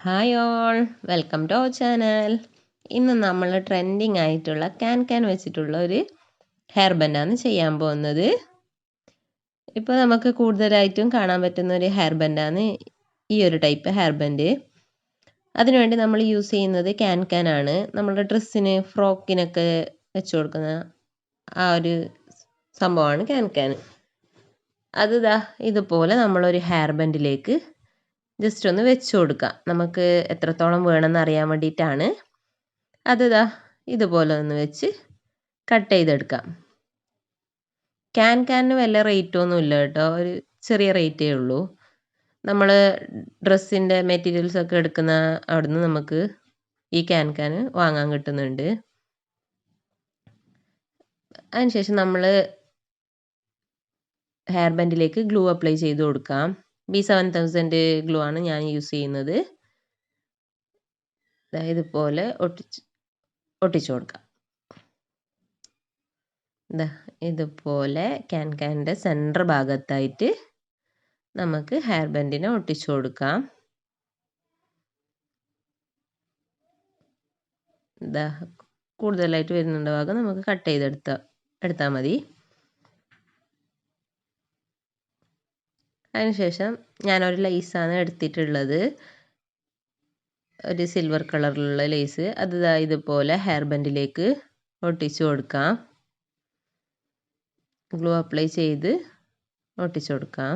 Hi all welcome to our channel ഇന്ന് നമ്മൾ trending ആയിട്ടുള്ള ക്യാൻ ക്യാൻ വെച്ചിട്ടുള്ള ഒരു ഹെയർ ബെൻഡാണ് ചെയ്യാൻ പോകുന്നത്. ഇപ്പോൾ നമുക്ക് കൂടുതലായിട്ടും കാണാൻ പറ്റുന്ന ഒരു ഹെയർ ബെൻഡാണ് ഈ ഒരു ടൈപ്പ് ഹെയർ ബെൻഡ് അതിനുവേണ്ടി നമ്മൾ യൂസ് ചെയ്യുന്നത് ക്യാൻ ക്യാൻ ആണ്. നമ്മുടെ ഡ്രസ്സിന് ഫ്രോക്കിനൊക്കെ വെച്ച് കൊടുക്കുന്ന ആ ഒരു സംഭവമാണ് ക്യാൻ ക്യാൻ അത് ഇതാ ഇതുപോലെ നമ്മളൊരു ഹെയർ ബെൻഡിലേക്ക് ജസ്റ്റ് ഒന്ന് വെച്ച് കൊടുക്കുക നമുക്ക് എത്രത്തോളം വേണമെന്ന് അറിയാൻ വേണ്ടിയിട്ടാണ്. അത് ഇതാ ഇതുപോലെ ഒന്ന് വെച്ച് കട്ട് ചെയ്തെടുക്കാം. ക്യാൻ ക്യാനിന് വല്ല റേറ്റൊന്നും ഇല്ല കേട്ടോ. ഒരു ചെറിയ റേറ്റേ ഉള്ളൂ. നമ്മൾ ഡ്രസ്സിന്റെ മെറ്റീരിയൽസ് ഒക്കെ എടുക്കുന്ന അവിടുന്ന് നമുക്ക് ഈ ക്യാൻ ക്യാൻ വാങ്ങാൻ കിട്ടുന്നുണ്ട്. അതിനുശേഷം നമ്മൾ ഹെയർ ബാൻഡിലേക്ക് ഗ്ലൂ അപ്ലൈ ചെയ്ത് കൊടുക്കാം. ബി സെവൻ തൗസൻഡ് ഗ്ലൂ ആണ് ഞാൻ യൂസ് ചെയ്യുന്നത്. ഇതുപോലെ ഒട്ടിച്ച് ഒട്ടിച്ചു കൊടുക്കാം. ഇതാ ഇതുപോലെ ക്യാൻ ക്യാന്റെ സെന്റർ ഭാഗത്തായിട്ട് നമുക്ക് ഹെയർ ബാൻഡിനെ ഒട്ടിച്ചു കൊടുക്കാം. ഇതാ കൂടുതലായിട്ട് വരുന്നുണ്ട് ഭാഗം നമുക്ക് കട്ട് ചെയ്തെടുത്ത എടുത്താൽ മതി. അതിനുശേഷം ഞാനൊരു ലേസാണ് എടുത്തിട്ടുള്ളത്. ഒരു സിൽവർ കളറിലുള്ള ലെയ്സ് അത് ഇതുപോലെ ഹെയർ ബെൻഡിലേക്ക് ഒട്ടിച്ചു കൊടുക്കാം. ഗ്ലൂ അപ്ലൈ ചെയ്ത് ഒട്ടിച്ചു കൊടുക്കാം.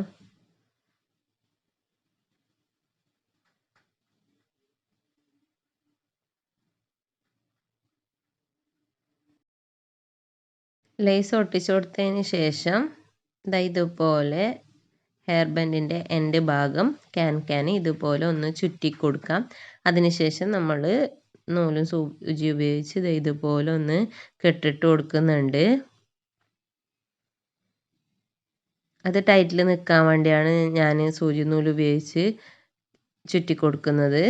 ലേസ് ഒട്ടിച്ചു കൊടുത്തതിന് ശേഷം ഇതാ ഇതുപോലെ ഹെയർ ബാൻഡിന്റെ എൻഡ് ഭാഗം ക്യാൻ ക്യാൻ ഇതുപോലെ ഒന്ന് ചുറ്റി കൊടുക്കാം. അതിനുശേഷം നമ്മൾ നൂലും സൂചി ഉപയോഗിച്ച് ഇത് ഇതുപോലെ ഒന്ന് കെട്ടിട്ട് കൊടുക്കുന്നുണ്ട്. അത് ടൈറ്റിൽ നിൽക്കാൻ വേണ്ടിയാണ് ഞാൻ സൂചി നൂൽ ഉപയോഗിച്ച് ചുറ്റി കൊടുക്കുന്നത്.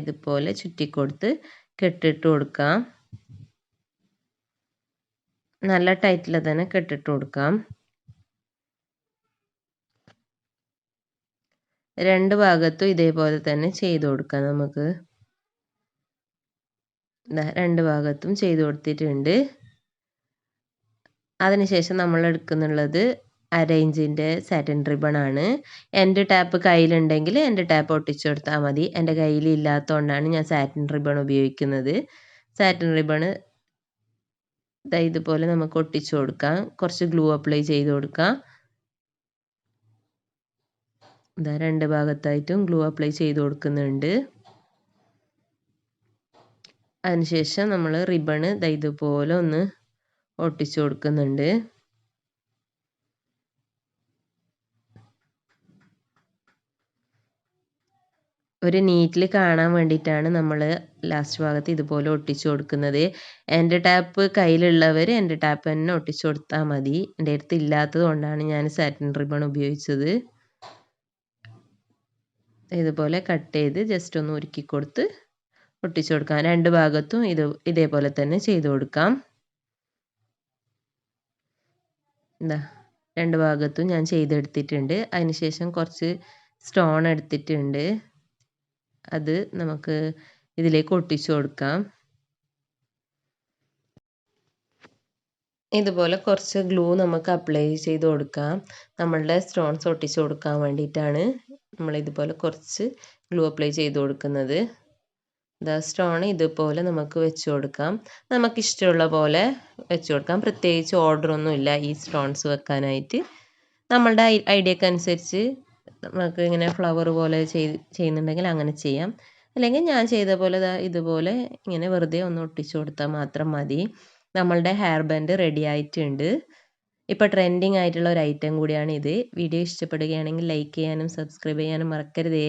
ഇതുപോലെ ചുറ്റി ചുറ്റിക്കൊടുത്ത് കെട്ടിട്ട് കൊടുക്കാം. നല്ല ടൈറ്റിൽ തന്നെ കെട്ടിട്ട് കൊടുക്കാം. രണ്ട് ഭാഗത്തും ഇതേപോലെ തന്നെ ചെയ്ത് കൊടുക്കാം നമുക്ക്. രണ്ട് ഭാഗത്തും ചെയ്ത് കൊടുത്തിട്ടുണ്ട്. അതിനുശേഷം നമ്മൾ എടുക്കുന്നുള്ളത് അരയിഞ്ചിന്റെ സാറ്റിൻ റിബൺ ആണ്. എന്റെ ടാപ്പ് കയ്യിലുണ്ടെങ്കിൽ എന്റെ ടാപ്പ് ഒട്ടിച്ചു കൊടുത്താൽ മതി. എന്റെ കയ്യിൽ ഇല്ലാത്തതുകൊണ്ടാണ് ഞാൻ സാറ്റിൻ റിബൺ ഉപയോഗിക്കുന്നത്. സാറ്റിൻ റിബണ് ഇതുപോലെ നമുക്ക് ഒട്ടിച്ചു കൊടുക്കാം. കുറച്ച് ഗ്ലൂ അപ്ലൈ ചെയ്ത് കൊടുക്കാം. ഇതാ രണ്ട് ഭാഗത്തായിട്ടും ഗ്ലൂ അപ്ലൈ ചെയ്ത് കൊടുക്കുന്നുണ്ട്. അതിനുശേഷം നമ്മൾ റിബണ് ഇതുപോലെ ഒന്ന് ഒട്ടിച്ചു കൊടുക്കുന്നുണ്ട്. ഒരു നീറ്റിൽ കാണാൻ വേണ്ടിയിട്ടാണ് നമ്മൾ ലാസ്റ്റ് ഭാഗത്ത് ഇതുപോലെ ഒട്ടിച്ചു കൊടുക്കുന്നത്. എന്റെ ടാപ്പ് കയ്യിലുള്ളവർ എന്റെ ടാപ്പ് തന്നെ ഒട്ടിച്ചു കൊടുത്താൽ മതി. എന്റെ അടുത്ത് ഇല്ലാത്തത് കൊണ്ടാണ് ഞാൻ സാറ്റിൻ റിബൺ ഉപയോഗിച്ചത്. ഇതുപോലെ കട്ട് ചെയ്ത് ജസ്റ്റ് ഒന്ന് ഉരുക്കി കൊടുത്ത് ഒട്ടിച്ചു കൊടുക്കാം. രണ്ട് ഭാഗത്തും ഇത് ഇതേപോലെ തന്നെ ചെയ്തു കൊടുക്കാം. എന്താ രണ്ട് ഭാഗത്തും ഞാൻ ചെയ്തെടുത്തിട്ടുണ്ട്. അതിനുശേഷം കുറച്ച് സ്റ്റോൺ എടുത്തിട്ടുണ്ട്. അത് നമുക്ക് ഇതിലേക്ക് ഒട്ടിച്ചു കൊടുക്കാം. ഇതുപോലെ കുറച്ച് ഗ്ലൂ നമുക്ക് അപ്ലൈ ചെയ്ത് കൊടുക്കാം. നമ്മളുടെ സ്റ്റോൺസ് ഒട്ടിച്ചു കൊടുക്കാൻ വേണ്ടിയിട്ടാണ് നമ്മൾ ഇതുപോലെ കുറച്ച് ഗ്ലൂ അപ്ലൈ ചെയ്ത് കൊടുക്കുന്നത്. ദ സ്റ്റോൺ ഇതുപോലെ നമുക്ക് വെച്ച് കൊടുക്കാം. നമുക്കിഷ്ടമുള്ള പോലെ വെച്ച് കൊടുക്കാം. പ്രത്യേകിച്ച് ഓർഡറൊന്നുമില്ല ഈ സ്റ്റോൺസ് വെക്കാനായിട്ട്. നമ്മളുടെ ഐഡിയക്ക് അനുസരിച്ച് നമുക്ക് ഇങ്ങനെ ഫ്ലവർ പോലെ ചെയ്ത് ചെയ്യുന്നുണ്ടെങ്കിൽ അങ്ങനെ ചെയ്യാം. അല്ലെങ്കിൽ ഞാൻ ചെയ്ത പോലെ ഇതുപോലെ ഇങ്ങനെ വെറുതെ ഒന്ന് ഒട്ടിച്ചു കൊടുത്താൽ മാത്രം മതി. നമ്മളുടെ ഹെയർ ബാൻഡ് റെഡി ആയിട്ടുണ്ട്. ഇപ്പോൾ ട്രെൻഡിങ് ആയിട്ടുള്ള ഒരു ഐറ്റം കൂടിയാണ് ഇത്. വീഡിയോ ഇഷ്ടപ്പെടുകയാണെങ്കിൽ ലൈക്ക് ചെയ്യാനും സബ്സ്ക്രൈബ് ചെയ്യാനും മറക്കരുതേ.